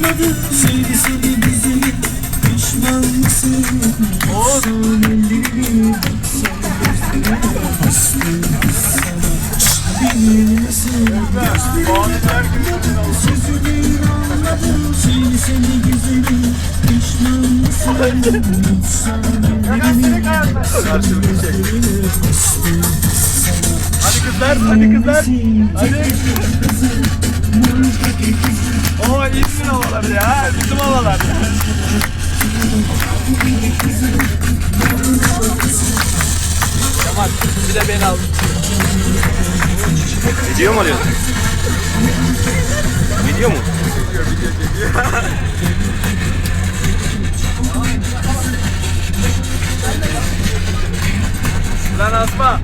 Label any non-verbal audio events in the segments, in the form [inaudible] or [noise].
anladı Söyle seni güzelim Pişman mısın Son ellerini Son gözlerini Bastım sana Bilmiyorsun Sözünü anladım Söyle seni güzelim Pişman mısın Son ellerini Son gözlerini Bastım Hadi kızlar, hadi kızlar. Hadi. Oo İzmir havaları ya. Bizim havalar. Kemal bir de beni al. Video mu alıyorsun? Video mu? Lan Asma.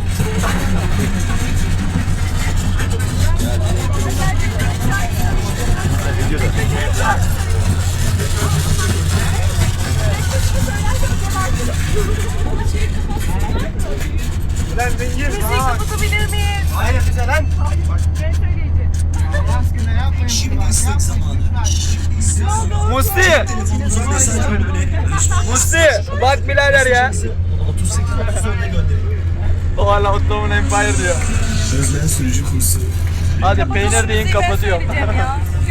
Lan kapatabilir miyiz? Hayır bize lan. Ben söyleyeceğim. Şimdi ıslık zamanı Musti. Musti. Bak birader ya. 38 34'e gönderin O hala Ottoman Empire diyor. Özden sürücü kursu Hadi peynir deyin kapatıyorum. [laughs]